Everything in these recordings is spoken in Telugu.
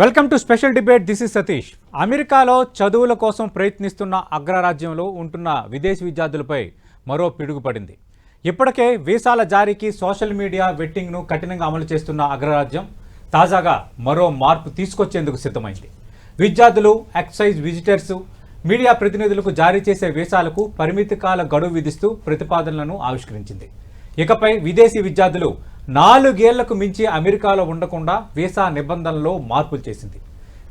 Welcome to special debate this is Satish. అమెరికాలో చదువుల కోసం ప్రయత్నిస్తున్న అగ్రరాజ్యంలో ఉంటున్న విదేశీ విద్యార్థులపై మరో పిడుగుపడింది. ఇప్పటికే వీసాల జారీకి సోషల్ మీడియా వెట్టింగ్ను కఠినంగా అమలు చేస్తున్న అగ్రరాజ్యం తాజాగా మరో మార్పు తీసుకొచ్చేందుకు సిద్ధమైంది. విద్యార్థులు ఎక్సైజ్ విజిటర్స్ మీడియా ప్రతినిధులకు జారీ చేసే వీసాలకు పరిమితి కాల గడువు విధిస్తూ ప్రతిపాదనలను ఆవిష్కరించింది. ఇకపై విదేశీ విద్యార్థులు నాలుగేళ్ళకు మించి అమెరికాలో ఉండకుండా వీసా నిబంధనల్లో మార్పులు చేసింది.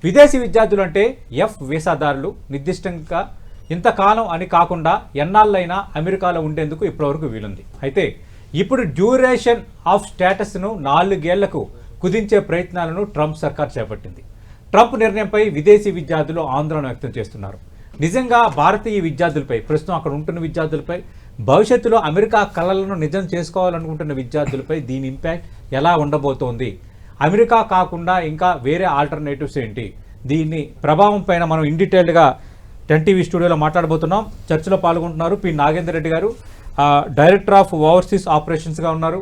విదేశీ విద్యార్థులు అంటే ఎఫ్ వీసాదారులు నిర్దిష్టంగా ఇంతకాలం అని కాకుండా ఎన్నాళ్ళైనా అమెరికాలో ఉండేందుకు ఇప్పటివరకు వీలుంది. అయితే ఇప్పుడు డ్యూరేషన్ ఆఫ్ స్టేటస్ను నాలుగేళ్ళకు కుదించే ప్రయత్నాలను ట్రంప్ సర్కార్ చేపట్టింది. ట్రంప్ నిర్ణయంపై విదేశీ విద్యార్థులు ఆందోళన వ్యక్తం చేస్తున్నారు. నిజంగా భారతీయ విద్యార్థులపై ప్రస్తుతం అక్కడ ఉంటున్న విద్యార్థులపై భవిష్యత్తులో అమెరికా కళలను నిజం చేసుకోవాలనుకుంటున్న విద్యార్థులపై దీని ఇంపాక్ట్ ఎలా ఉండబోతోంది? అమెరికా కాకుండా ఇంకా వేరే ఆల్టర్నేటివ్స్ ఏంటి? దీని ప్రభావం పైన మనం ఇన్ డీటెయిల్డ్గా టెన్ టీవీ స్టూడియోలో మాట్లాడబోతున్నాం. చర్చలో పాల్గొంటున్నారు పి. నాగేందర్ రెడ్డి గారు. డైరెక్టర్ ఆఫ్ ఓవర్సీస్ ఆపరేషన్స్గా ఉన్నారు.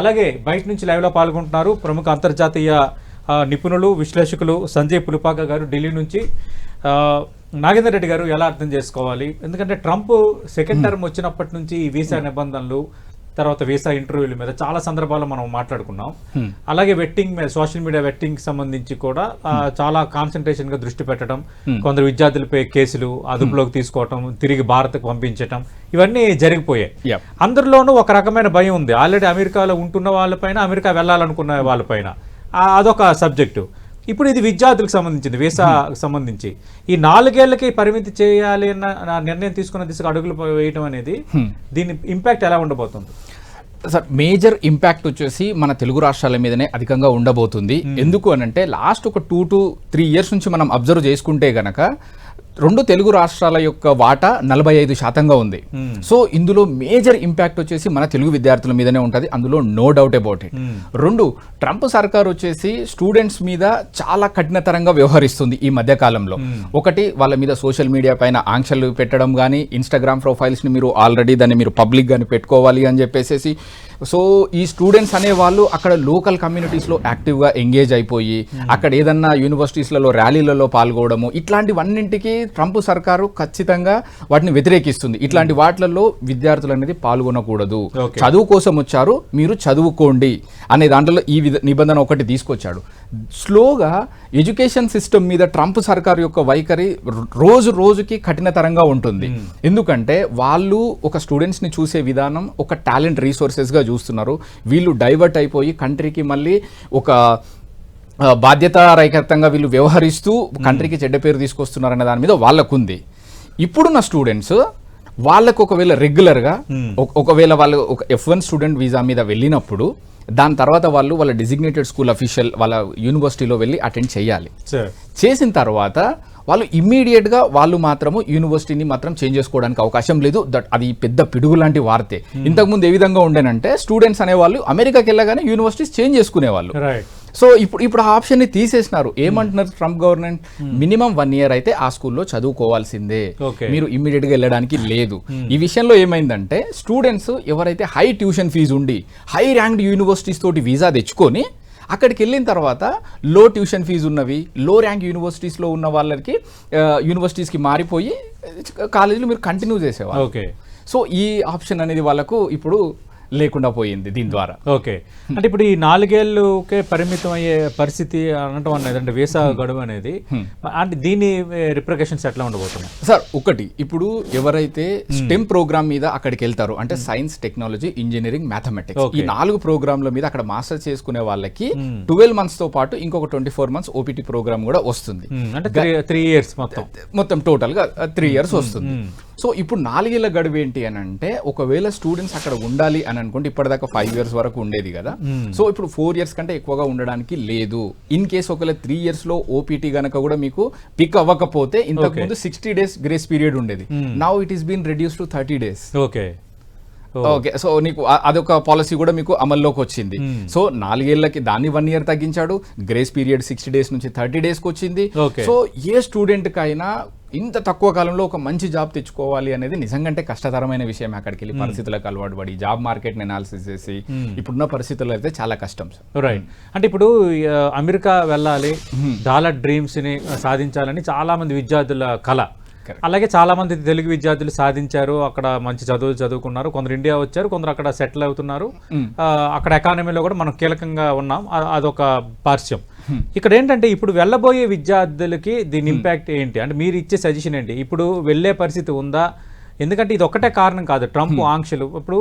అలాగే బయట నుంచి లైవ్లో పాల్గొంటున్నారు ప్రముఖ అంతర్జాతీయ నిపుణులు విశ్లేషకులు సంజయ్ పులిపాక గారు ఢిల్లీ నుంచి. నాగేందర్ రెడ్డి గారు ఎలా అర్థం చేసుకోవాలి? ఎందుకంటే ట్రంప్ సెకండ్ టర్మ్ వచ్చినప్పటి నుంచి ఈ వీసా నిబంధనలు తర్వాత వీసా ఇంటర్వ్యూల మీద చాలా సందర్భాల్లో మనం మాట్లాడుకున్నాం. అలాగే వెట్టింగ్ మీద సోషల్ మీడియా వెట్టింగ్ సంబంధించి కూడా చాలా కాన్సన్ట్రేషన్గా దృష్టి పెట్టడం కొందరు విద్యార్థులపై కేసులు అదుపులోకి తీసుకోవటం తిరిగి భారత్కు పంపించటం ఇవన్నీ జరిగిపోయాయి. అందరిలోనూ ఒక రకమైన భయం ఉంది. ఆల్రెడీ అమెరికాలో ఉంటున్న వాళ్ళపైన అమెరికా వెళ్ళాలనుకున్న వాళ్ళపైన. అదొక సబ్జెక్టు. ఇప్పుడు ఇది విద్యార్థులకు సంబంధించింది వీసాకు సంబంధించి. ఈ నాలుగేళ్ళకి పరిమితి చేయాలి అన్న నిర్ణయం తీసుకున్న దిశగా అడుగులు వేయటం అనేది దీని ఇంపాక్ట్ ఎలా ఉండబోతుంది? సార్ మేజర్ ఇంపాక్ట్ వచ్చేసి మన తెలుగు రాష్ట్రాల మీదనే అధికంగా ఉండబోతుంది. ఎందుకు అనంటే లాస్ట్ ఒక టూ టు త్రీ ఇయర్స్ నుంచి మనం అబ్జర్వ్ చేసుకుంటే గనక రెండు తెలుగు రాష్ట్రాల యొక్క వాటా నలభై ఐదు శాతంగా ఉంది. సో ఇందులో మేజర్ ఇంపాక్ట్ వచ్చేసి మన తెలుగు విద్యార్థుల మీదనే ఉంటుంది. అందులో నో డౌట్ అబౌట్ ఇట్ రెండు ట్రంప్ సర్కార్ వచ్చేసి స్టూడెంట్స్ మీద చాలా కఠినతరంగా వ్యవహరిస్తుంది ఈ మధ్య కాలంలో ఒకటి వాళ్ళ మీద సోషల్ మీడియా పైన ఆంక్షలు పెట్టడం కానీ ఇన్స్టాగ్రామ్ ప్రొఫైల్స్ని మీరు ఆల్రెడీ దాన్ని మీరు పబ్లిక్ గాని పెట్టుకోవాలి అని చెప్పేసి సో ఈ స్టూడెంట్స్ అనే వాళ్ళు అక్కడ లోకల్ కమ్యూనిటీస్లో యాక్టివ్గా ఎంగేజ్ అయిపోయి అక్కడ ఏదన్నా యూనివర్సిటీస్లలో ర్యాలీలలో పాల్గొనడము ఇట్లాంటివన్నింటికి ట్రంప్ సర్కారు ఖచ్చితంగా వాటిని వ్యతిరేకిస్తుంది. ఇట్లాంటి వాటిలలో విద్యార్థులు అనేది పాల్గొనకూడదు. చదువు కోసం వచ్చారు మీరు చదువుకోండి అనే దాంట్లో ఈ విధ నిబంధన ఒకటి తీసుకొచ్చాడు. స్లోగా ఎడ్యుకేషన్ సిస్టమ్ మీద ట్రంప్ సర్కార్ యొక్క వైఖరి రోజు రోజుకి కఠినతరంగా ఉంటుంది. ఎందుకంటే వాళ్ళు ఒక స్టూడెంట్స్ని చూసే విధానం ఒక టాలెంట్ రీసోర్సెస్గా చూస్తున్నారు. వీళ్ళు డైవర్ట్ అయిపోయి కంట్రీకి మళ్ళీ ఒక బాధ్యతారహితంగా వీళ్ళు వ్యవహరిస్తూ కంట్రీకి చెడ్డ పేరు తీసుకొస్తున్నారనే దాని మీద వాళ్ళకుంది. ఇప్పుడున్న స్టూడెంట్స్ వాళ్ళకు ఒకవేళ రెగ్యులర్గా ఒకవేళ వాళ్ళు ఒక ఎఫ్ వన్ స్టూడెంట్ వీసా మీద వెళ్ళినప్పుడు దాని తర్వాత వాళ్ళు వాళ్ళ డిజిగ్నేటెడ్ స్కూల్ అఫీషియల్ వాళ్ళ యూనివర్సిటీలో వెళ్ళి అటెండ్ చేయాలి. చేసిన తర్వాత వాళ్ళు immediate గా వాళ్ళు మాత్రము యూనివర్సిటీని మాత్రం చేంజ్ చేసుకోవడానికి అవకాశం లేదు. దట్ అది పెద్ద పిడుగు లాంటి వార్తే. ఇంతకుముందు ఏ విధంగా ఉండేనంటే స్టూడెంట్స్ అనేవాళ్ళు అమెరికాకి వెళ్ళగానే యూనివర్సిటీస్ చేంజ్ చేసుకునేవాళ్ళు. రైట్ సో ఇప్పుడు ఇప్పుడు ఆ ఆప్షన్ని తీసేసినారు. ఏమంటున్నారు Trump government minimum one year అయితే ఆ స్కూల్లో చదువుకోవాల్సిందే. మీరు ఇమ్మీడియట్గా వెళ్ళడానికి లేదు. ఈ విషయంలో ఏమైందంటే స్టూడెంట్స్ ఎవరైతే హై ట్యూషన్ ఫీజు ఉండి హై ర్యాంక్డ్ యూనివర్సిటీస్ తోటి వీసా తెచ్చుకొని అక్కడికి వెళ్ళిన తర్వాత లో ట్యూషన్ ఫీజు ఉన్నవి లో ర్యాంక్ యూనివర్సిటీస్లో ఉన్న వాళ్ళకి యూనివర్సిటీస్కి మారిపోయి కాలేజీలో మీరు కంటిన్యూ చేసేవాళ్ళు. ఓకే. సో ఈ ఆప్షన్ అనేది వాళ్ళకు ఇప్పుడు లేకుండా పోయింది దీని ద్వారా. ఓకే. అంటే ఇప్పుడు ఈ నాలుగేళ్ళకే పరిమితం అయ్యే పరిస్థితి అనటం అనేది అంటే వీసా గడువు అనేది అంటే దీని రిప్రికేషన్స్ ఎట్లా ఉండబోతున్నాయి? సార్ ఒకటి ఇప్పుడు ఎవరైతే స్టెమ్ ప్రోగ్రామ్ మీద అక్కడికి వెళ్తారో అంటే సైన్స్ టెక్నాలజీ ఇంజనీరింగ్ మ్యాథమెటిక్స్ ఈ. నాలుగు ప్రోగ్రాంల మీద అక్కడ మాస్టర్ చేసుకునే వాళ్ళకి ట్వెల్వ్ మంత్స్తో పాటు ఇంకొక twenty four months OPT program కూడా వస్తుంది. Hmm, అంటే త్రీ ఇయర్స్ మొత్తం. మొత్తం టోటల్గా త్రీ ఇయర్స్ వస్తుంది. సో ఇప్పుడు నాలుగేళ్ళ గడువు ఏంటి అని అంటే ఒకవేళ స్టూడెంట్స్ అక్కడ ఉండాలి అని అనుకుంటే ఇప్పటిదాకా ఫైవ్ ఇయర్స్ వరకు ఉండేది కదా. సో ఇప్పుడు ఫోర్ ఇయర్స్ కంటే ఎక్కువగా ఉండడానికి లేదు. ఇన్ కేస్ ఒకవేళ త్రీ ఇయర్స్లో ఓపీటీ గనక కూడా మీకు పిక్ అవ్వకపోతే ఇంతకు ముందు సిక్స్టీ డేస్ గ్రేస్ పీరియడ్ ఉండేది. Now it is been reduce to thirty days okay. Okay. So నీకు అదొక పాలసీ కూడా మీకు అమల్లోకి వచ్చింది. సో నాలుగేళ్ళకి దాన్ని వన్ ఇయర్ తగ్గించాడు. గ్రేస్ పీరియడ్ సిక్స్టీ డేస్ నుంచి థర్టీ డేస్కి వచ్చింది. సో ఏ స్టూడెంట్ కైనా ఇంత తక్కువ కాలంలో ఒక మంచి జాబ్ తెచ్చుకోవాలి అనేది నిజంగా కష్టతరమైన విషయం అక్కడికి వెళ్ళి పరిస్థితులకు అలవాటు పడి జాబ్ మార్కెట్ని అనాలిసిస్ చేసి ఇప్పుడున్న పరిస్థితుల్లో అయితే చాలా కష్టం సార్. రైట్ అంటే ఇప్పుడు అమెరికా వెళ్ళాలి డాలర్ డ్రీమ్స్ని సాధించాలని చాలా మంది విద్యార్థుల కళ. అలాగే చాలా మంది తెలుగు విద్యార్థులు సాధించారు అక్కడ మంచి చదువులు చదువుకున్నారు కొందరు ఇండియా వచ్చారు కొందరు అక్కడ సెటిల్ అవుతున్నారు. అక్కడ ఎకానమీలో కూడా మనం కీలకంగా ఉన్నాం. అదొక పార్శ్యం ఇక్కడ ఏంటంటే ఇప్పుడు వెళ్ళబోయే విద్యార్థులకి దీని ఇంపాక్ట్ ఏంటి? అంటే మీరు ఇచ్చే సజెషన్ ఏంటి? ఇప్పుడు వెళ్ళే పరిస్థితి ఉందా? ఎందుకంటే ఇది ఒక్కటే కారణం కాదు. ట్రంప్ ఆంక్షలు. ఇప్పుడు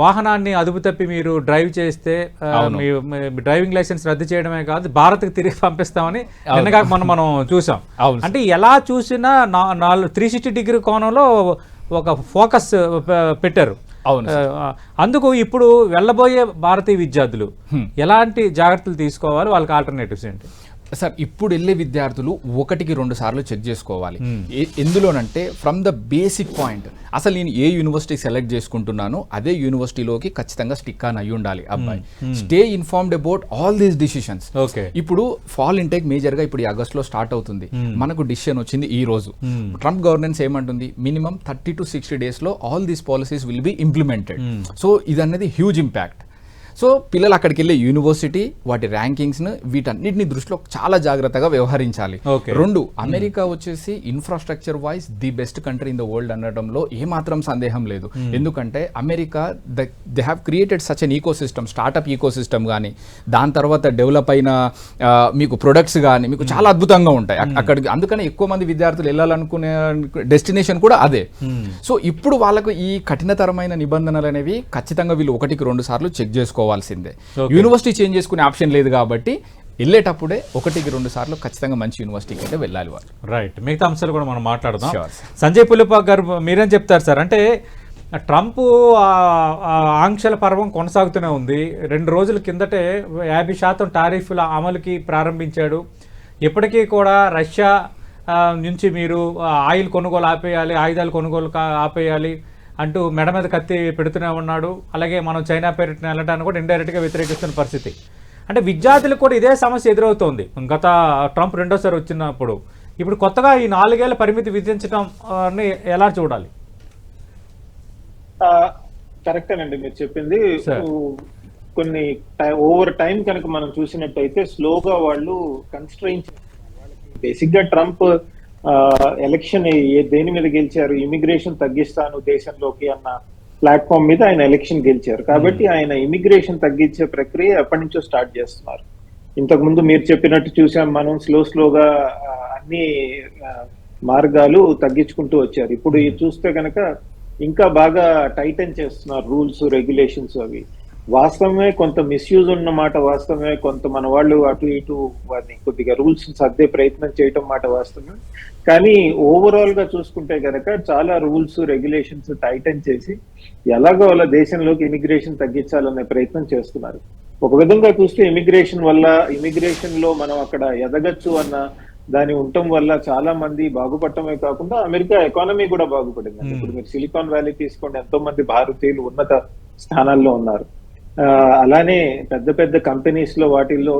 వాహనాన్ని అదుపు తప్పి మీరు డ్రైవ్ చేస్తే మీ డ్రైవింగ్ లైసెన్స్ రద్దు చేయడమే కాదు భారత్కి తిరిగి పంపిస్తామని నిన్నగా మనం మనం చూసాం. అంటే ఎలా చూసినా నాలుగు త్రీ సిక్స్టీ డిగ్రీ కోణంలో ఒక ఫోకస్ పెట్టారు. అందుకు ఇప్పుడు వెళ్ళబోయే భారతీయ విద్యార్థులు ఎలాంటి జాగ్రత్తలు తీసుకోవాలి? వాళ్ళకి ఆల్టర్నేటివ్స్ ఏంటి? సార్ ఇప్పుడు వెళ్ళే విద్యార్థులు ఒకటికి రెండు సార్లు చెక్ చేసుకోవాలి. ఏ- ఎందులోనంటే ఫ్రమ్ ద బేసిక్ పాయింట్ అసలు నేను ఏ యూనివర్సిటీ సెలెక్ట్ చేసుకుంటున్నానో అదే యూనివర్సిటీలోకి ఖచ్చితంగా స్టిక్ ఆన్ అయ్యి ఉండాలి అబ్బాయి. Stay informed about all these decisions okay ఇప్పుడు ఫాల్ ఇంటేక్ మేజర్గా ఇప్పుడు ఆగస్ట్లో స్టార్ట్ అవుతుంది. మనకు డిసిషన్ వచ్చింది ఈ రోజు. ట్రంప్ గవర్నెన్స్ ఏమంటుంది? మినిమం థర్టీ టు సిక్స్టీ డేస్లో all these policies will be implemented so ఇది అనేది హ్యూజ్ ఇంపాక్ట్ సో పిల్లలు అక్కడికి వెళ్ళే యూనివర్సిటీ వాటి ర్యాంకింగ్స్ను వీటన్నిటిని దృష్టిలో చాలా జాగ్రత్తగా వ్యవహరించాలి. రెండు అమెరికా వచ్చేసి infrastructure wise the best country in the world అనడంలో ఏమాత్రం సందేహం లేదు. ఎందుకంటే America they have created such an ecosystem startup ecosystem కానీ దాని తర్వాత డెవలప్ అయిన మీకు ప్రొడక్ట్స్ కానీ మీకు చాలా అద్భుతంగా ఉంటాయి. అక్- అక్కడికి అందుకనే ఎక్కువ మంది విద్యార్థులు వెళ్ళాలనుకునే డెస్టినేషన్ కూడా అదే. సో ఇప్పుడు వాళ్ళకు ఈ కఠినతరమైన నిబంధనలు అనేవి ఖచ్చితంగా వీళ్ళు ఒకటికి రెండు సార్లు చెక్ చేసుకోవాల్సిందే యూనివర్సిటీ చేంజ్ చేసుకునే ఆప్షన్ లేదు కాబట్టి వెళ్ళేటప్పుడే ఒకటికి రెండు సార్లు ఖచ్చితంగా మంచి యూనివర్సిటీకి అయితే వెళ్ళాలి వాళ్ళు. రైట్ మిగతా అంశాలు కూడా మనం మాట్లాడదాం. సంజయ్ పులిపాక్ గారు మీరేం చెప్తారు సార్ అంటే ట్రంప్ ఆంక్షల పర్వం కొనసాగుతూనే ఉంది. రెండు రోజుల కిందటే యాభై శాతం టారిఫ్ల అమలుకి ప్రారంభించాడు. ఇప్పటికీ కూడా రష్యా నుంచి మీరు ఆయిల్ కొనుగోలు ఆపేయాలి ఆయుధాలు కొనుగోలు ఆపేయాలి. అంటూ మెడ మీద కత్తి పెడుతూనే ఉన్నాడు. అలాగే మనం చైనా పేరిట వెళ్ళడానికి కూడా ఇండైరెక్ట్గా వ్యతిరేకిస్తున్న పరిస్థితి. అంటే విద్యార్థులకు కూడా ఇదే సమస్య ఎదురవుతోంది. గత ట్రంప్ రెండోసారి వచ్చినప్పుడు ఇప్పుడు కొత్తగా ఈ నాలుగేళ్ళ పరిమితి విధించడం ఎలా చూడాలి? కరెక్టేనండి మీరు చెప్పింది. కొన్ని ఓవర్ టైం కనుక మనం చూసినట్టయితే స్లోగా వాళ్ళు కన్స్ట్రైన్ బేసిక్గా ట్రంప్ ఎలక్షన్ దేని మీద గెలిచారు? ఇమిగ్రేషన్ తగ్గిస్తాను దేశంలోకి అన్న ప్లాట్ఫామ్ మీద ఆయన ఎలక్షన్ గెలిచారు. కాబట్టి ఆయన ఇమిగ్రేషన్ తగ్గించే ప్రక్రియ ఎప్పటి నుంచో స్టార్ట్ చేస్తున్నారు. ఇంతకు ముందు మీరు చెప్పినట్టు చూసాం మనం స్లో స్లోగా అన్ని మార్గాలు తగ్గించుకుంటూ వచ్చారు. ఇప్పుడు చూస్తే కనుక ఇంకా బాగా టైటన్ చేస్తున్నారు రూల్స్ రెగ్యులేషన్స్ అవి. వాస్తవమే కొంత మిస్యూజ్ ఉన్న మాట వాస్తవమే కొంత మన వాళ్ళు అటు ఇటు వారిని కొద్దిగా రూల్స్ సర్దే ప్రయత్నం చేయటం మాట వాస్తవమే. కానీ ఓవరాల్గా చూసుకుంటే గనక చాలా రూల్స్ రెగ్యులేషన్స్ టైటన్ చేసి ఎలాగో అలా దేశంలోకి ఇమిగ్రేషన్ తగ్గించాలనే ప్రయత్నం చేస్తున్నారు. ఒక విధంగా చూస్తే ఇమిగ్రేషన్ వల్ల ఇమిగ్రేషన్లో మనం అక్కడ ఎదగచ్చు అన్న దాని ఉండటం వల్ల చాలా మంది బాగుపడటమే కాకుండా అమెరికా ఎకానమీ కూడా బాగుపడింది ఇప్పుడు మీరు సిలికాన్ వ్యాలీ తీసుకోండి ఎంతో మంది భారతీయులు ఉన్నత స్థానాల్లో ఉన్నారు. అలానే పెద్ద పెద్ద కంపెనీస్లో వాటిల్లో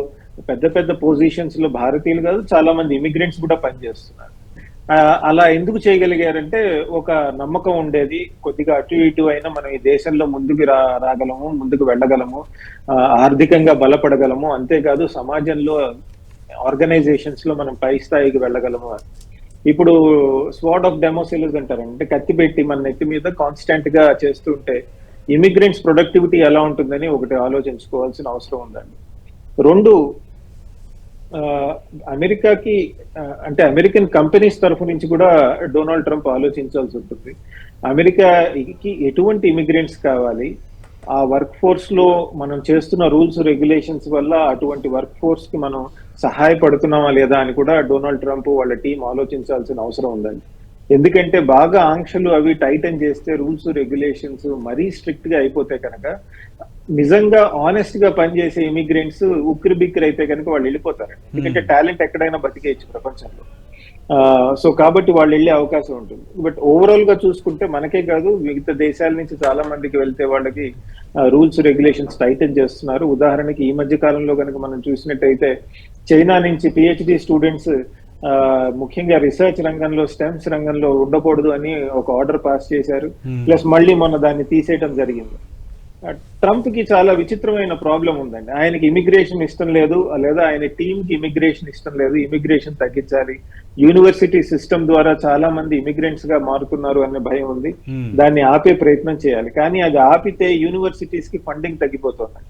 పెద్ద పెద్ద పొజిషన్స్లో భారతీయులు కాదు చాలా మంది ఇమిగ్రెంట్స్ కూడా పనిచేస్తున్నారు ఆ, అలా ఎందుకు చేయగలిగారంటే ఒక నమ్మకం ఉండేది కొద్దిగా అటు ఇటు అయినా మనం ఈ దేశంలో ముందుకు రా రాగలము ముందుకు వెళ్ళగలము ఆర్థికంగా బలపడగలము అంతేకాదు సమాజంలో ఆర్గనైజేషన్స్లో మనం పై స్థాయికి వెళ్ళగలము అని. ఇప్పుడు స్వాడ్ ఆఫ్ డెమోసిలిజ్ అంటారు అంటే కత్తి పెట్టి మన నెత్తి మీద కాన్స్టెంట్గా చేస్తుంటే ఇమిగ్రెంట్స్ ప్రొడక్టివిటీ ఎలా ఉంటుందని ఒకటి ఆలోచించుకోవాల్సిన అవసరం ఉందండి. రెండు అమెరికాకి అంటే అమెరికన్ కంపెనీస్ తరఫు నుంచి కూడా డొనాల్డ్ ట్రంప్ ఆలోచించాల్సి ఉంటుంది. అమెరికాకి ఎటువంటి ఇమిగ్రెంట్స్ కావాలి? ఆ వర్క్ ఫోర్స్లో మనం చేస్తున్న రూల్స్ రెగ్యులేషన్స్ వల్ల అటువంటి వర్క్ ఫోర్స్కి మనం సహాయపడుతున్నామా లేదా అని కూడా డొనాల్డ్ ట్రంప్ వాళ్ళ టీం ఆలోచించాల్సిన అవసరం ఉందండి. ఎందుకంటే బాగా ఆంక్షలు అవి టైటన్ చేస్తే రూల్స్ రెగ్యులేషన్స్ మరీ స్ట్రిక్ట్గా అయిపోతే కనుక నిజంగా ఆనెస్ట్గా పనిచేసే ఇమిగ్రెంట్స్ ఉక్కిరి బిక్కిరి అయితే కనుక వాళ్ళు వెళ్ళిపోతారండి. ఎందుకంటే టాలెంట్ ఎక్కడైనా బతికేయచ్చు ప్రపంచంలో. సో కాబట్టి వాళ్ళు వెళ్ళే అవకాశం ఉంటుంది. బట్ ఓవరాల్గా చూసుకుంటే మనకే కాదు మిగతా దేశాల నుంచి చాలా మందికి వెళ్తే వాళ్ళకి రూల్స్ రెగ్యులేషన్స్ టైటన్ చేస్తున్నారు. ఉదాహరణకి ఈ మధ్య కాలంలో కనుక మనం చూసినట్టయితే చైనా నుంచి పిహెచ్డి స్టూడెంట్స్ ముఖ్యంగా రీసెర్చ్ రంగంలో స్టెమ్స్ రంగంలో ఉండకూడదు అని ఒక ఆర్డర్ పాస్ చేశారు. ప్లస్ మళ్ళీ మొన్న దాన్ని తీసేయడం జరిగింది. ట్రంప్కి చాలా విచిత్రమైన ప్రాబ్లం ఉందండి. ఆయనకి ఇమిగ్రేషన్ ఇష్టం లేదు లేదా ఆయన టీమ్కి ఇమిగ్రేషన్ ఇష్టం లేదు ఇమిగ్రేషన్ తగ్గించాలి. యూనివర్సిటీ సిస్టమ్ ద్వారా చాలా మంది ఇమిగ్రెంట్స్గా మారుతున్నారు అనే భయం ఉంది. Hmm. దాన్ని ఆపే ప్రయత్నం చేయాలి. కానీ అది ఆపితే యూనివర్సిటీస్కి ఫండింగ్ తగ్గిపోతుంది.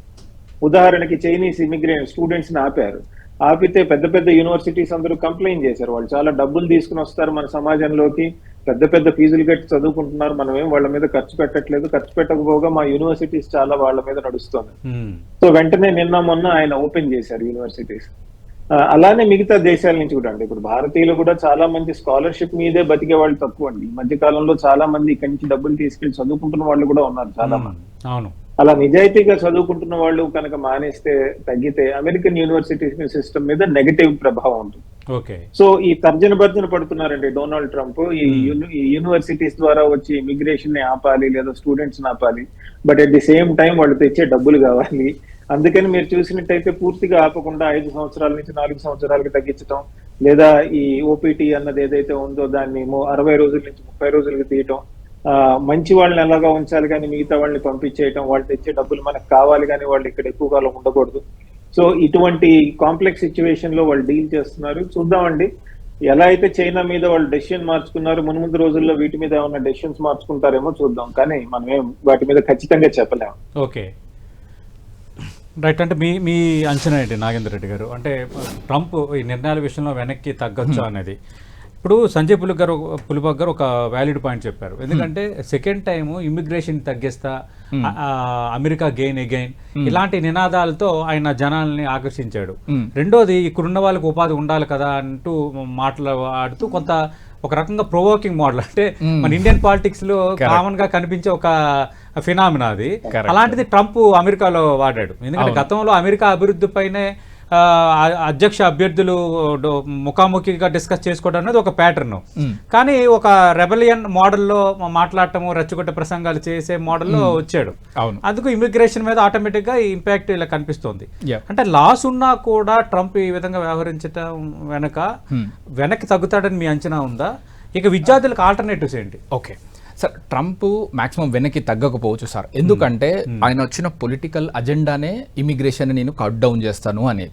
ఉదాహరణకి చైనీస్ ఇమిగ్రెంట్ స్టూడెంట్స్ని ఆపారు. ఆపితే పెద్ద పెద్ద యూనివర్సిటీస్ అందరూ కంప్లైంట్ చేశారు. వాళ్ళు చాలా డబ్బులు తీసుకుని వస్తారు మన సమాజంలోకి. పెద్ద పెద్ద ఫీజులు కట్టి చదువుకుంటున్నారు. మనం ఏం వాళ్ళ మీద ఖర్చు పెట్టట్లేదు. ఖర్చు పెట్టకపోగా మా యూనివర్సిటీస్ చాలా వాళ్ళ మీద నడుస్తుంది. ఉమ్, సో వెంటనే నిన్న మొన్న ఆయన ఓపెన్ చేశారు యూనివర్సిటీస్ అలానే మిగతా దేశాల నుంచి కూడా అండి. ఇప్పుడు భారతీయులు కూడా చాలా మంది స్కాలర్షిప్ మీదే బతికే వాళ్ళు తక్కువ అండి. ఈ మధ్య కాలంలో చాలా మంది ఇక్కడి నుంచి డబ్బులు తీసుకెళ్ళి చదువుకుంటున్న వాళ్ళు కూడా ఉన్నారు చాలా మంది. అవును. అలా నిజాయితీగా చదువుకుంటున్న వాళ్ళు కనుక మానేస్తే తగ్గితే అమెరికన్ యూనివర్సిటీ సిస్టమ్ మీద నెగటివ్ ప్రభావం ఉంటుంది. ఓకే. సో ఈ తర్జన భర్జన పడుతున్నారండి డొనాల్డ్ ట్రంప్. ఈ ఈ యూనివర్సిటీస్ ద్వారా వచ్చి ఇమిగ్రేషన్ని ఆపాలి లేదా స్టూడెంట్స్ని ఆపాలి. But at the same time వాళ్ళు తెచ్చే డబ్బులు కావాలి. అందుకని మీరు చూసినట్టయితే పూర్తిగా ఆపకుండా ఐదు సంవత్సరాల నుంచి నాలుగు సంవత్సరాలకి తగ్గించడం లేదా ఈ ఓపీటీ అన్నది ఏదైతే ఉందో దాన్ని అరవై రోజుల నుంచి ముప్పై రోజులకి తీయటం మంచి వాళ్ళని ఎలాగా ఉంచాలి కానీ మిగతా వాళ్ళని పంపించేయటం వాళ్ళు తెచ్చే డబ్బులు మనకు కావాలి కానీ వాళ్ళు ఇక్కడ ఎక్కువ కాలం ఉండకూడదు. సో ఇటువంటి కాంప్లెక్స్ సిచ్యువేషన్లో వాళ్ళు డీల్ చేస్తున్నారు. చూద్దామండి. ఎలా అయితే చైనా మీద వాళ్ళు డెసిషన్ మార్చుకున్నారు మున్ముందు రోజుల్లో వీటి మీద ఏమైనా డెసిషన్స్ మార్చుకుంటారేమో చూద్దాం. కానీ మనం ఏం వాటి మీద ఖచ్చితంగా చెప్పలేము. ఓకే. రైట్ అంటే మీ మీ అంచనా ఏంటి నాగేంద్ర రెడ్డి గారు? అంటే ట్రంప్ ఈ నిర్ణయాల విషయంలో వెనక్కి తగ్గొచ్చు అనేది? ఇప్పుడు సంజయ్ పులి గారు పులిబాగ్ గారు ఒక వ్యాలిడ్ పాయింట్ చెప్పారు. ఎందుకంటే సెకండ్ టైం ఇమిగ్రేషన్ తగ్గిస్తా ఆ, అమెరికా గెయిన్ ఎగైన్ ఇలాంటి నినాదాలతో ఆయన జనాల్ని ఆకర్షించాడు. Hmm. రెండోది ఇక్కడున్న వాళ్ళకి ఉపాధి ఉండాలి కదా అంటూ మాట్లాడుతూ కొంత ఒక రకంగా ప్రొవోకింగ్ మోడల్ అంటే మన ఇండియన్ పాలిటిక్స్లో కామన్గా కనిపించే ఒక ఫినామినా అది. అలాంటిది ట్రంప్ అమెరికాలో వాడాడు. ఎందుకంటే గతంలో అమెరికా అభివృద్ధి పైనే అధ్యక్ష అభ్యర్థులు ముఖాముఖిగా డిస్కస్ చేసుకోవడం అనేది ఒక ప్యాటర్న్. కానీ ఒక రెబలియన్ మోడల్లో మాట్లాడటము రెచ్చగొట్టే ప్రసంగాలు చేసే మోడల్లో వచ్చాడు. అవును. అందుకు ఇమిగ్రేషన్ మీద ఆటోమేటిక్గా ఈ ఇంపాక్ట్ ఇలా కనిపిస్తుంది. అంటే లాస్ ఉన్నా కూడా ట్రంప్ ఈ విధంగా వ్యవహరించడం వెనక వెనక్కి తగ్గుతాడని మీ అంచనా ఉందా? ఇక విద్యార్థులకు ఆల్టర్నేటివ్స్ ఏంటి? ఓకే. సార్ ట్రంప్ మాక్సిమం వెనక్కి తగ్గకపోవచ్చు సార్. ఎందుకంటే ఆయన వచ్చిన పొలిటికల్ అజెండానే ఇమిగ్రేషన్ నేను కట్ డౌన్ చేస్తాను అనేది.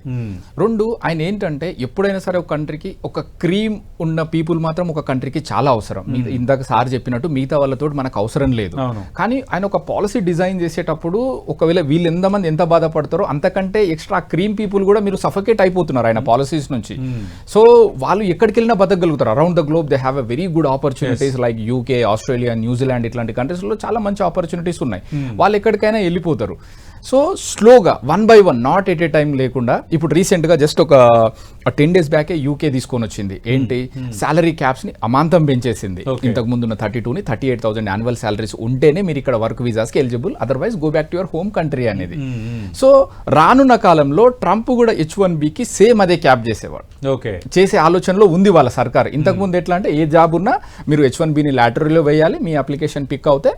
రెండు ఆయన ఏంటంటే ఎప్పుడైనా సరే ఒక కంట్రీకి ఒక క్రీమ్ ఉన్న పీపుల్ మాత్రం ఒక కంట్రీకి చాలా అవసరం. ఇందాక సార్ చెప్పినట్టు మిగతా వాళ్ళతో మనకు అవసరం లేదు. కానీ ఆయన ఒక పాలసీ డిజైన్ చేసేటప్పుడు ఒకవేళ వీళ్ళు ఎంతమంది ఎంత బాధపడతారో అంతకంటే ఎక్స్ట్రా క్రీమ్ పీపుల్ కూడా మీరు సఫకేట్ అయిపోతున్నారు ఆయన పాలసీస్ నుంచి. సో వాళ్ళు ఎక్కడికి వెళ్ళినా బతకగలుగుతారు around the globe they have a very good opportunities like UK Australia New Zealand ఇట్లాంటి కంట్రీస్లో లో చాలా మంచి ఆపర్చునిటీస్ ఉన్నాయి. వాళ్ళు ఎక్కడికైనా వెళ్ళిపోతారు. సో స్లోగా one by one not at a time లేకుండా ఇప్పుడు రీసెంట్గా జస్ట్ ఒక టెన్ డేస్ బ్యాకే యూకే తీసుకొని వచ్చింది. ఏంటి? శాలరీ క్యాప్స్ని అమాంతం పెంచేసింది. ఇంతకు ముందున్న థర్టీ టూని thirty eight thousand annual salaries ఉంటేనే మీరు ఇక్కడ work వీసాస్కి eligible otherwise go back to your home country అనేది. సో రానున్న కాలంలో ట్రంప్ కూడా హెచ్ వన్ బికి సేమ్ అదే క్యాప్ చేసేవాడు. ఓకే చేసే ఆలోచనలో ఉంది వాళ్ళ సర్కార్. ఇంతకు ముందు ఎట్లా అంటే ఏ జాబ్ ఉన్నా మీరు హెచ్ వన్ బిని లాటరీలో వేయాలి. మీ అప్లికేషన్ పిక్ అవుతే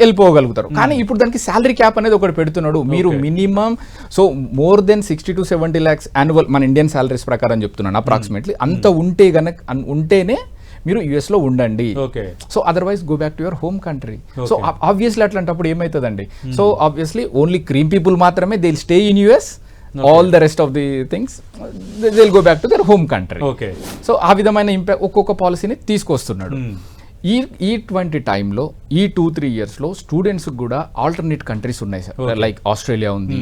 వెళ్ళిపోగలుగుతారు. కానీ ఇప్పుడు దానికి శాలరీ క్యాప్ అనేది ఒకటి పెడుతున్నాడు. మీరు minimum so more than sixty to seventy lakhs annual మన ఇండియన్ సాలరీస్ ప్రకారం చెప్తున్నాను అప్రాక్సిమేట్లీ అంత ఉంటే గనక ఉంటేనే మీరు యుఎస్లో ఉండండి. Okay. So otherwise go back to your home country so obviously అట్లాంటప్పుడు ఏమవుతుందండి so obviously only cream people మాత్రమే they stay in US all the rest of the things they go back to their home country okay. So ఆ విధమైన ఇంపాక్ట్ ఒక్కొక్క పాలసీని తీసుకొస్తున్నాడు. ఈ ఈ ట్వంటీ టైంలో ఈ టూ త్రీ ఇయర్స్లో స్టూడెంట్స్ కూడా ఆల్టర్నేట్ కంట్రీస్ ఉన్నాయి సార్. లైక్ ఆస్ట్రేలియా ఉంది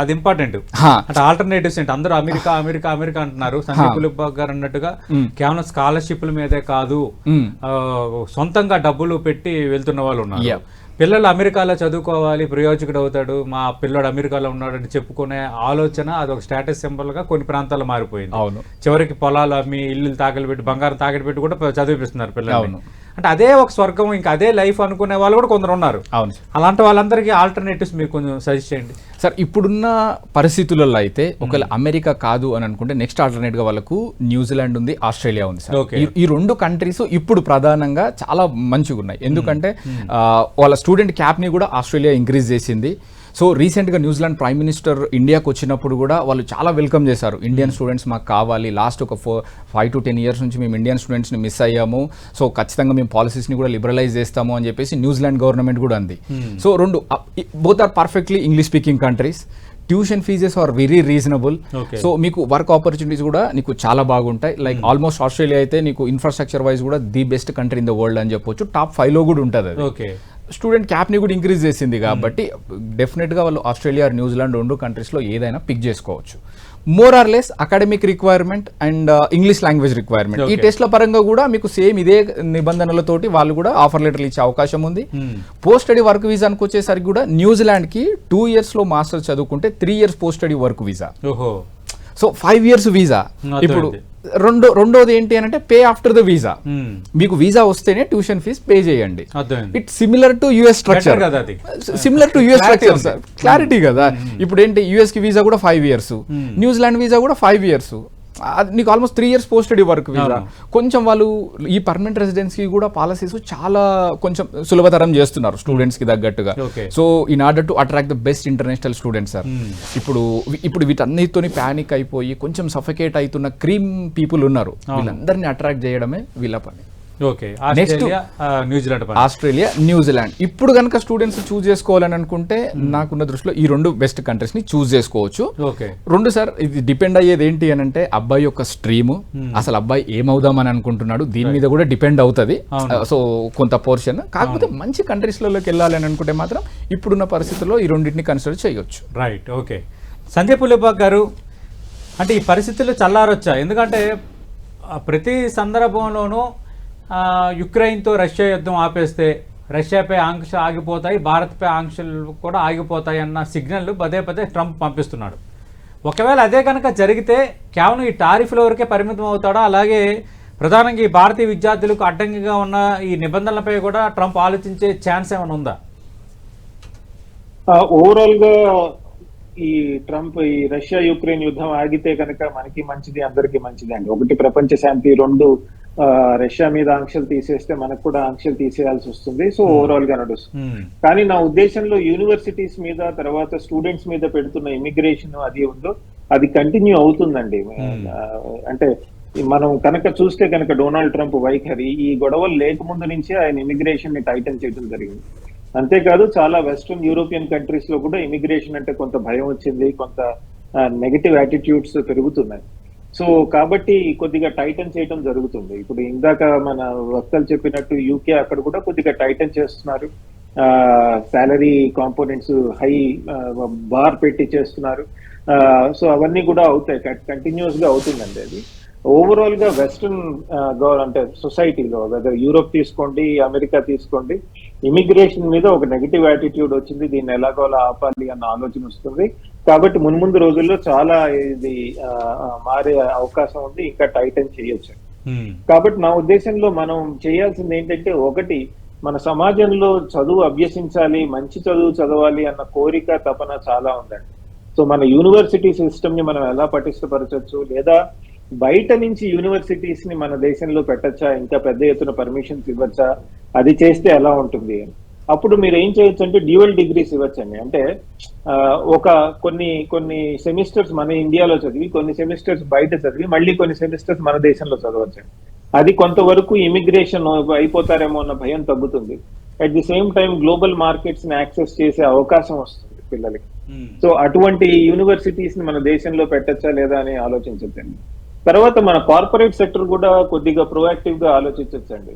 అది ఇంపార్టెంట్ ఆల్టర్నేటివ్స్ ఏంటి? అందరూ అమెరికా అమెరికా అమెరికా అంటున్నారు. పులిబాగ్ గారు అన్నట్టుగా కేవలం స్కాలర్షిప్ల మీదే కాదు సొంతంగా డబ్బులు పెట్టి వెళ్తున్న వాళ్ళు ఉన్నారు. పిల్లలు అమెరికాలో చదువుకోవాలి ప్రయోజకుడు అవుతాడు మా పిల్లడు అమెరికాలో ఉన్నాడని చెప్పుకునే ఆలోచన అది ఒక స్టేటస్ సింబల్గా కొన్ని ప్రాంతాల్లో మారిపోయింది. అవును. చివరికి పొలాలు అమ్మి ఇల్లు తాకలు పెట్టి బంగారం తాకలు పెట్టి కూడా చదివిపిస్తున్నారు పిల్లలు అవును. అంటే అదే ఒక స్వర్గం ఇంకా అదే లైఫ్ అనుకునే వాళ్ళు కూడా కొందరు ఉన్నారు. అవును అలాంటి వాళ్ళందరికీ ఆల్టర్నేటివ్స్ మీరు కొంచెం సజెస్ట్ చేయండి. సార్ ఇప్పుడున్న పరిస్థితులలో అయితే ఒకవేళ అమెరికా కాదు అని అనుకుంటే నెక్స్ట్ ఆల్టర్నేట్గా వాళ్ళకు న్యూజిలాండ్ ఉంది ఆస్ట్రేలియా ఉంది సార్. ఈ- రెండు కంట్రీస్ ఇప్పుడు ప్రధానంగా చాలా మంచిగా ఉన్నాయి ఎందుకంటే ఆ, వాళ్ళ స్టూడెంట్ క్యాప్ని కూడా ఆస్ట్రేలియా ఇంక్రీజ్ చేసింది. సో రీసెంట్గా న్యూజిలాండ్ ప్రైమ్ మినిస్టర్ ఇండియాకి వచ్చినప్పుడు కూడా వాళ్ళు చాలా వెల్కమ్ చేశారు. ఇండియన్ స్టూడెంట్స్ మాకు కావాలి. లాస్ట్ ఒక four five to ten years నుంచి మేము ఇండియన్ స్టూడెంట్స్ని మిస్ అయ్యాము. సో ఖచ్చితంగా మేము పాలసీస్ని కూడా లిబరలైజ్ చేస్తాము అని చెప్పేసి న్యూజిలాండ్ గవర్నమెంట్ కూడా అంది. సో రెండు both are perfectly English speaking countries tuition fees are very reasonable. So మీకు వర్క్ ఆపర్చునిటీస్ కూడా నీకు చాలా బాగుంటాయి. లైక్ ఆల్మోస్ట్ ఆస్ట్రేలియా అయితే నీకు ఇన్ఫ్రాస్ట్రక్చర్ వైజ్ కూడా the best country in the world అని చెప్పొచ్చు. టాప్ ఫైవ్లో కూడా ఉంటుంది అది. ఓకే స్టూడెంట్ క్యాప్ని కూడా ఇంక్రీజ్ చేసింది కాబట్టి డెఫినెట్గా వాళ్ళు ఆస్ట్రేలియా న్యూజిలాండ్ రెండు కంట్రీస్లో ఏదైనా పిక్ చేసుకోవచ్చు more or less academic requirement and English language requirement ఈ. టెస్ట్ల పరంగా కూడా మీకు సేమ్ ఇదే నిబంధనలతోటి వాళ్ళు కూడా ఆఫర్ లెటర్లు ఇచ్చే అవకాశం ఉంది. పోస్ట్ స్టడీ వర్క్ వీసానికి వచ్చేసరికి కూడా న్యూజిలాండ్కి టూ ఇయర్స్లో మాస్టర్స్ చదువుకుంటే three years post study work visa so five years visa. ఇప్పుడు రెండో రెండోది ఏంటి అని అంటే pay after the visa Hmm. మీకు వీసా వస్తేనే ట్యూషన్ ఫీజ్ పే చేయండి. It similar to US structure. Similar to US structure. Sir clarity కదా. ఇప్పుడు ఏంటి యుఎస్కి వీసా కూడా five years New Zealand visa కూడా ఫైవ్ ఇయర్స్ నీకు almost three years post study work visa. కొంచెం వాళ్ళు ఈ పర్మనెంట్ రెసిడెన్సీ కూడా పాలసీస్ చాలా కొంచెం సులభతరం చేస్తున్నారు స్టూడెంట్స్కి తగ్గట్టుగా. So in order to attract the best international students sir ఇప్పుడు ఇప్పుడు వీటన్నిటితోని ప్యానిక్ అయిపోయి కొంచెం సఫకేట్ అవుతున్న క్రీమ్ పీపుల్ ఉన్నారు. వీళ్ళందరినీ అట్రాక్ట్ చేయడమే వీళ్ళ పని. ఓకే ఆస్ట్రేలియా ఆ, New Zealand Australia New Zealand. ఇప్పుడు కనుక స్టూడెంట్స్ చూస్ చేసుకోవాలని అనుకుంటే నాకున్న దృష్టిలో ఈ రెండు బెస్ట్ కంట్రీస్ని చూస్ చేసుకోవచ్చు. ఓకే. రెండు సార్ ఇది డిపెండ్ అయ్యేది ఏంటి అని అంటే అబ్బాయి యొక్క స్ట్రీమ్ అసలు అబ్బాయి ఏమవుదామని అనుకుంటున్నాడు దీని మీద కూడా డిపెండ్ అవుతుంది. సో కొంత పోర్షన్ కాకపోతే మంచి కంట్రీస్లలోకి వెళ్ళాలి అని అనుకుంటే మాత్రం ఇప్పుడున్న పరిస్థితుల్లో ఈ రెండింటిని కన్సిడర్ చేయొచ్చు. రైట్ ఓకే సంజయ్ పులిబాగ్ గారు అంటే ఈ పరిస్థితులు చల్లారొచ్చా? ఎందుకంటే ప్రతి సందర్భంలోనూ యుక్రెయిన్తో రష్యా యుద్ధం ఆపేస్తే రష్యాపై ఆంక్ష ఆగిపోతాయి భారత్పై ఆంక్షలు కూడా ఆగిపోతాయి అన్న సిగ్నల్ పదే పదే ట్రంప్ పంపిస్తున్నాడు. ఒకవేళ అదే కనుక జరిగితే కేవలం ఈ టారిఫ్ల వరకే పరిమితం అవుతాడా? అలాగే ప్రధానంగా ఈ భారతీయ విద్యార్థులకు అడ్డంకిగా ఉన్న ఈ నిబంధనలపై కూడా ట్రంప్ ఆలోచించే ఛాన్స్ ఏమైనా ఉందా? ఓవరాల్గా ఈ ట్రంప్ ఈ రష్యా యుక్రెయిన్ యుద్ధం ఆగితే కనుక మనకి మంచిది అందరికి మంచిది అండి ఒకటి ప్రపంచ శాంతి రెండు రష్యా మీద ఆంక్షలు తీసేస్తే మనకు కూడా ఆంక్షలు తీసేయాల్సి వస్తుంది. సో ఓవరాల్గా నడుస్తుంది. Hmm. కానీ నా ఉద్దేశంలో యూనివర్సిటీస్ మీద తర్వాత స్టూడెంట్స్ మీద పెడుతున్న ఇమిగ్రేషన్ అది ఉందో అది కంటిన్యూ అవుతుందండి. ఆ, అంటే మనం కనుక చూస్తే కనుక డొనాల్డ్ ట్రంప్ వైఖరి ఈ గొడవలు లేకముందు నుంచే ఆయన ఇమిగ్రేషన్ని టైటన్ చేయడం జరిగింది. అంతేకాదు చాలా వెస్ట్రన్ యూరోపియన్ కంట్రీస్లో కూడా ఇమిగ్రేషన్ అంటే కొంత భయం వచ్చింది కొంత నెగటివ్ యాటిట్యూడ్స్ పెరుగుతున్నాయి. సో కాబట్టి కొద్దిగా టైటన్ చేయడం జరుగుతుంది. ఇప్పుడు ఇందాక మన వక్తలు చెప్పినట్టు యూకే అక్కడ కూడా కొద్దిగా టైటన్ చేస్తున్నారు. శాలరీ కాంపోనెంట్స్ హై బార్ పెట్టి చేస్తున్నారు. సో అవన్నీ కూడా అవుతాయి. కంటిన్యూస్గా అవుతుందండి అది. ఓవరాల్గా వెస్ట్రన్ అంటే సొసైటీలో వెదర్ యూరోప్ తీసుకోండి అమెరికా తీసుకోండి ఇమిగ్రేషన్ మీద ఒక నెగిటివ్ యాటిట్యూడ్ వచ్చింది దీన్ని ఎలాగోలా ఆపాలి అన్న ఆలోచన వస్తుంది. కాబట్టి మున్ముందు రోజుల్లో చాలా ఇది మారే అవకాశం ఉంది ఇంకా టైటన్ చేయొచ్చు. Hmm. కాబట్టి నా ఉద్దేశంలో మనం చేయాల్సింది ఏంటంటే ఒకటి మన సమాజంలో చదువు అభ్యసించాలి మంచి చదువు చదవాలి అన్న కోరిక తపన చాలా ఉందండి. సో మన యూనివర్సిటీ సిస్టమ్ని మనం ఎలా పటిష్టపరచవచ్చు లేదా బయట నుంచి యూనివర్సిటీస్ని మన దేశంలో పెట్టచ్చా? ఇంకా పెద్ద ఎత్తున పర్మిషన్స్ ఇవ్వచ్చా? అది చేస్తే ఎలా ఉంటుంది? అప్పుడు మీరు ఏం చేయొచ్చు అంటే డ్యూయల్ డిగ్రీస్ ఇవ్వచ్చండి. అంటే ఒక కొన్ని కొన్ని సెమిస్టర్స్ మన ఇండియాలో చదివి కొన్ని సెమిస్టర్స్ బయట చదివి మళ్ళీ కొన్ని సెమిస్టర్స్ మన దేశంలో చదవచ్చండి. అది కొంతవరకు ఇమిగ్రేషన్ అయిపోతారేమో అన్న భయం తగ్గుతుంది. At the same time global మార్కెట్స్ని access చేసే అవకాశం వస్తుంది పిల్లలకి. Hmm. సో అటువంటి యూనివర్సిటీస్ని మన దేశంలో పెట్టచ్చా లేదా అని ఆలోచించచ్చండి తర్వాత మన కార్పొరేట్ సెక్టర్ కూడా కొద్దిగా ప్రొయాక్టివ్గా ఆలోచించచ్చండి.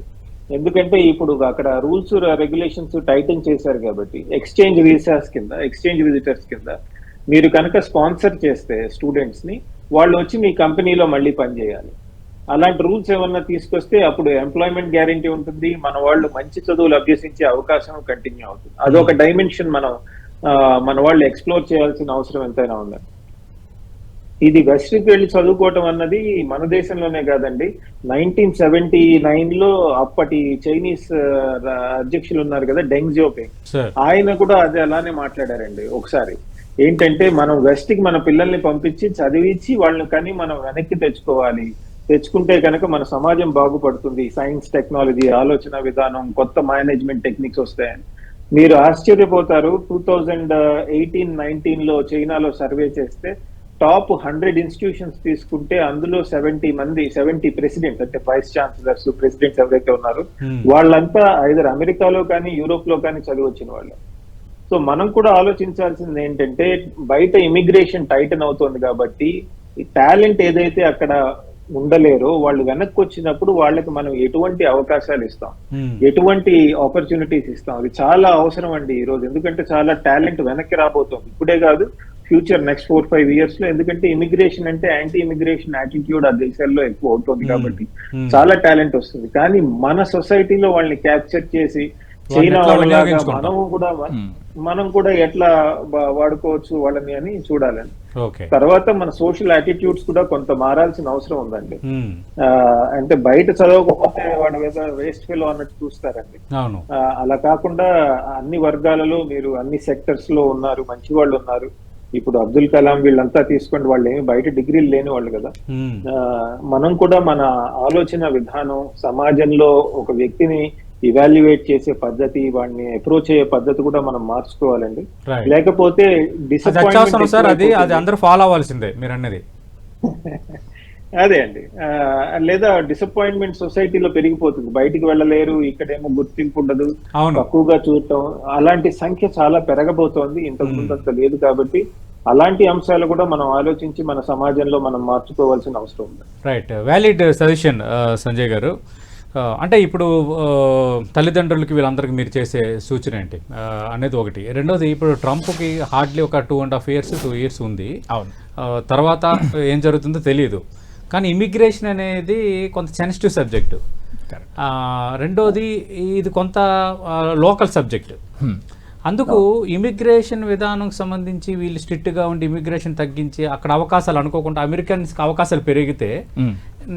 ఎందుకంటే ఇప్పుడు అక్కడ రూల్స్ రెగ్యులేషన్స్ టైటన్ చేశారు కాబట్టి ఎక్స్చేంజ్ వీసాస్ కింద ఎక్స్చేంజ్ విజిటర్స్ కింద మీరు కనుక స్పాన్సర్ చేస్తే స్టూడెంట్స్ని వాళ్ళు వచ్చి మీ కంపెనీలో మళ్ళీ పనిచేయాలి అలాంటి రూల్స్ ఏమన్నా తీసుకొస్తే అప్పుడు ఎంప్లాయ్మెంట్ గ్యారంటీ ఉంటుంది మన వాళ్ళు మంచి చదువులు అభ్యసించే అవకాశం కంటిన్యూ అవుతుంది. అదొక డైమెన్షన్ మనం మన వాళ్ళు ఎక్స్ప్లోర్ చేయాల్సిన అవసరం ఎంతైనా ఉందండి. ఇది వెస్ట్కి వెళ్ళి చదువుకోవటం అన్నది మన దేశంలోనే కాదండి. నైన్టీన్ సెవెంటీ నైన్లో అప్పటి చైనీస్ అధ్యక్షులు ఉన్నారు కదా డెంగ్ జియోపింగ్ ఆయన కూడా అదే అలానే మాట్లాడారండి ఒకసారి. ఏంటంటే మనం వెస్ట్కి మన పిల్లల్ని పంపించి చదివించి వాళ్ళని కానీ మనం వెనక్కి తెచ్చుకోవాలి. తెచ్చుకుంటే కనుక మన సమాజం బాగుపడుతుంది. సైన్స్ టెక్నాలజీ ఆలోచన విధానం కొత్త మేనేజ్మెంట్ టెక్నిక్స్ వస్తాయని మీరు ఆశ్చర్యపోతారు. టూ థౌజండ్ ఎయిటీన్ నైన్టీన్లో చైనాలో సర్వే చేస్తే టాప్ హండ్రెడ్ ఇన్స్టిట్యూషన్స్ తీసుకుంటే అందులో సెవెంటీ మంది సెవెంటీ ప్రెసిడెంట్స్ అంటే వైస్ ఛాన్సలర్స్ ప్రెసిడెంట్స్ ఎవరైతే ఉన్నారు Hmm. వాళ్ళంతా ఐదర్ అమెరికాలో కానీ యూరోప్లో కానీ చదివి వచ్చిన వాళ్ళు. సో మనం కూడా ఆలోచించాల్సింది ఏంటంటే బయట ఇమిగ్రేషన్ టైటన్ అవుతోంది కాబట్టి టాలెంట్ ఏదైతే అక్కడ ఉండలేరో వాళ్ళు వెనక్కి వచ్చినప్పుడు వాళ్ళకి మనం ఎటువంటి అవకాశాలు ఇస్తాం. మ్మ్. ఎటువంటి ఆపర్చునిటీస్ ఇస్తాం. అది చాలా అవసరం అండి ఈ రోజు ఎందుకంటే చాలా టాలెంట్ వెనక్కి రాబోతోంది. ఇప్పుడే కాదు ఫ్యూచర్ నెక్స్ట్ ఫోర్ ఫైవ్ ఇయర్స్లో ఎందుకంటే ఇమిగ్రేషన్ అంటే యాంటీ ఇమిగ్రేషన్ యాటిట్యూడ్ ఆ దేశాల్లో ఎక్కువ అవుతుంది కాబట్టి Hmm. చాలా టాలెంట్ వస్తుంది. కానీ మన సొసైటీలో వాళ్ళని క్యాప్చర్ చేసి చైనా? మనము కూడా Hmm. మనం కూడా ఎట్లా వాడుకోవచ్చు వాళ్ళని అని చూడాలండి ఓకే. తర్వాత మన సోషల్ యాటిట్యూడ్స్ కూడా కొంత మారాల్సిన అవసరం ఉందండి. అంటే బయట చదవకపోతే వాడు వేస్ట్ ఫెలో అన్నట్టు చూస్తారండి. అలా కాకుండా అన్ని వర్గాలలో మీరు అన్ని సెక్టర్స్లో ఉన్నారు మంచి వాళ్ళు ఉన్నారు. ఇప్పుడు అబ్దుల్ కలాం వీళ్ళంతా తీసుకోండి వాళ్ళు ఏమి బయట డిగ్రీలు లేని వాళ్ళు కదా. మనం కూడా మన ఆలోచన విధానం సమాజంలో ఒక వ్యక్తిని ఇవాల్యుయేట్ చేసే పద్ధతి వాడిని అప్రోచ్ అయ్యే పద్ధతి కూడా మనం మార్చుకోవాలండి. లేకపోతే సార్ అది అది అందరూ ఫాలో అవ్వాల్సిందే మీరు అన్నది. అదే అండి. లేదా డిసప్పాయింట్మెంట్ సొసైటీలో పెరిగిపోతుంది. బయటికి వెళ్ళలేరు ఇక్కడేమో గుర్తింపు ఉండదు తక్కువగా చూడటం అలాంటి సంఖ్య చాలా పెరగబోతోంది. ఇంతకు ముందు అంత లేదు కాబట్టి అలాంటి అంశాలు కూడా మనం ఆలోచించి మన సమాజంలో మనం మార్చుకోవాల్సిన అవసరం ఉంది. రైట్ వ్యాలిడ్ సజెషన్ సంజయ్ గారు. ఆ, అంటే ఇప్పుడు ఆ, తల్లిదండ్రులకి వీళ్ళందరికీ మీరు చేసే సూచన ఏంటి? ఆ, అనేది ఒకటి. రెండోది ఇప్పుడు ట్రంప్కి హార్డ్లీ ఒక two and half years two years ఉంది. అవును. తర్వాత ఏం జరుగుతుందో తెలియదు కానీ ఇమిగ్రేషన్ అనేది కొంత సెన్సిటివ్ సబ్జెక్టు రెండోది ఇది కొంత లోకల్ సబ్జెక్ట్. అందుకు ఇమిగ్రేషన్ విధానం సంబంధించి వీళ్ళు స్ట్రిక్ట్గా ఉండి ఇమిగ్రేషన్ తగ్గించి అక్కడ అవకాశాలు అనుకోకుండా అమెరికన్స్కి అవకాశాలు పెరిగితే.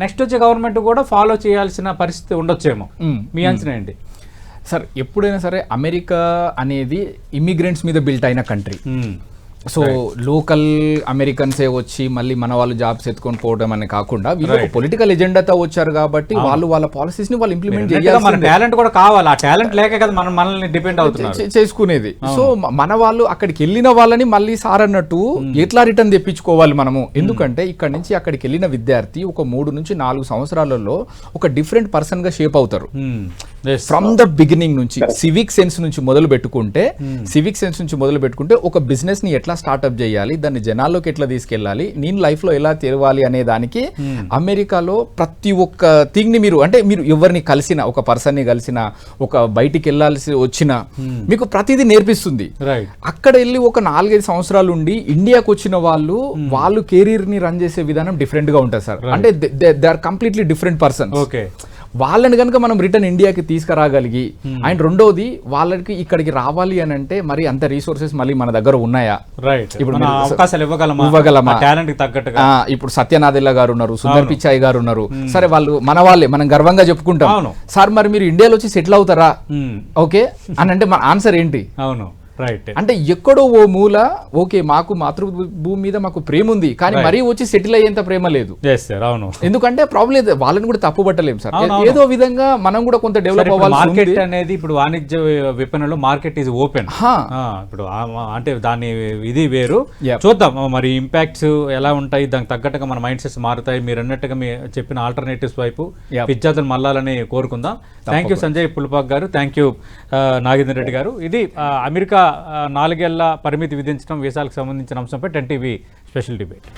నెక్స్ట్ వచ్చే గవర్నమెంట్ కూడా ఫాలో చేయాల్సిన పరిస్థితి ఉండొచ్చేమో. మీ అంచనా ఏంటి సార్ ఎప్పుడైనా సరే అమెరికా అనేది ఇమిగ్రెంట్స్ మీద బిల్ట్ అయిన కంట్రీ. సో లోకల్ అమెరికన్సే వచ్చి మళ్ళీ మన వాళ్ళు జాబ్స్ ఎత్తుకొని పోవడం అని కాకుండా వీళ్ళు. పొలిటికల్ ఎజెండాతో వచ్చారు కాబట్టి వాళ్ళు వాళ్ళ పాలసీస్ని వాళ్ళు ఇంప్లిమెంట్ మన టాలెంట్ కూడా కావాలి. ఆ టాలెంట్ లేక కదా మనం మనల్ని డిపెండ్ అవుతున్నారు. చే- చేసుకునేది. సో మన వాళ్ళు అక్కడికి వెళ్ళిన వాళ్ళని మళ్ళీ సార్ అన్నట్టు ఎట్లా రిటర్న్ తెప్పించుకోవాలి మనము? ఎందుకంటే ఇక్కడ నుంచి అక్కడికి వెళ్ళిన విద్యార్థి ఒక మూడు నుంచి నాలుగు సంవత్సరాలలో ఒక డిఫరెంట్ పర్సన్గా షేప్ అవుతారు. Hmm. ఫ్రమ్ ద బిగినింగ్ నుంచి సివిక్ సెన్స్ నుంచి మొదలు పెట్టుకుంటే సివిక్ సెన్స్ నుంచి మొదలు పెట్టుకుంటే ఒక బిజినెస్ని ఎట్లా స్టార్ట్అప్ చేయాలి దాన్ని జనాల్లోకి ఎట్లా తీసుకెళ్ళాలి నేను లైఫ్లో ఎలా తెరవాలి అనే దానికి అమెరికాలో ప్రతి ఒక్క థింగ్ని మీరు అంటే మీరు ఎవరిని కలిసిన ఒక పర్సన్ని కలిసిన ఒక బయటికి వెళ్ళాల్సి వచ్చిన మీకు ప్రతిదీ నేర్పిస్తుంది. అక్కడ వెళ్ళి ఒక నాలుగైదు సంవత్సరాలు ఉండి ఇండియాకి వచ్చిన వాళ్ళు వాళ్ళు కెరీర్ని రన్ చేసే విధానం డిఫరెంట్గా ఉంటుంది సార్. అంటే they are completely different person okay వాళ్ళని కనుక మనం రిటర్న్ ఇండియాకి తీసుకురాగలిగి అండ్ రెండోది వాళ్ళకి ఇక్కడికి రావాలి అని అంటే మరి అంత రీసోర్సెస్ మళ్ళీ మన దగ్గర ఉన్నాయా? రైట్ ఇప్పుడు అవకాశాలు ఇవ్వగలమా? ఇవ్వగలమా? టాలెంట్ తగ్గట్టుగా. ఇప్పుడు సత్యనాథిల్ల గారు ఉన్నారు సుందర్ పిచాయ్ గారు ఉన్నారు. సరే వాళ్ళు మన వాళ్ళే మనం గర్వంగా చెప్పుకుంటాం. అవును. సార్ మరి మీరు ఇండియాలో వచ్చి సెటిల్ అవుతారా? Hmm. ఓకే? అని అంటే మన ఆన్సర్ ఏంటి? అవును. రైట్ అంటే ఎక్కడో ఓ మూల ఓకే మాకు మాతృభూమి మీద మాకు ప్రేమ ఉంది కానీ మరీ వచ్చి సెటిల్ అయ్యేంత ప్రేమ లేదు. అవును. ఎందుకంటే ప్రాబ్లం లేదు వాళ్ళని కూడా తప్పు పట్టలేము సార్. ఏదో విధంగా మనం కూడా కొంత డెవలప్ అవ్వాల్సి ఉంది. మార్కెట్ అనేది ఇప్పుడు వాణిజ్య విపణిలో మార్కెట్ ఈజ్ ఓపెన్. ఇప్పుడు అంటే దాని ఇది వేరు. చూద్దాం మరి ఇంపాక్ట్స్ ఎలా ఉంటాయి దానికి తగ్గట్టుగా మన మైండ్ సెట్స్ మారుతాయి. మీరు అన్నట్టుగా మీ చెప్పిన ఆల్టర్నేటివ్స్ వైపు. విద్యార్థులు మళ్ళాలని కోరుకుందాం. థ్యాంక్ యూ సంజయ్ పుల్పాక్ గారు. థ్యాంక్ యూ నాగేంద్ర రెడ్డి గారు. ఇది అమెరికా నాలుగేళ్ళ పరిమితి విధించడం వీసాలకు సంబంధించిన అంశంపై టెన్ టీవీ స్పెషల్ డిబేట్.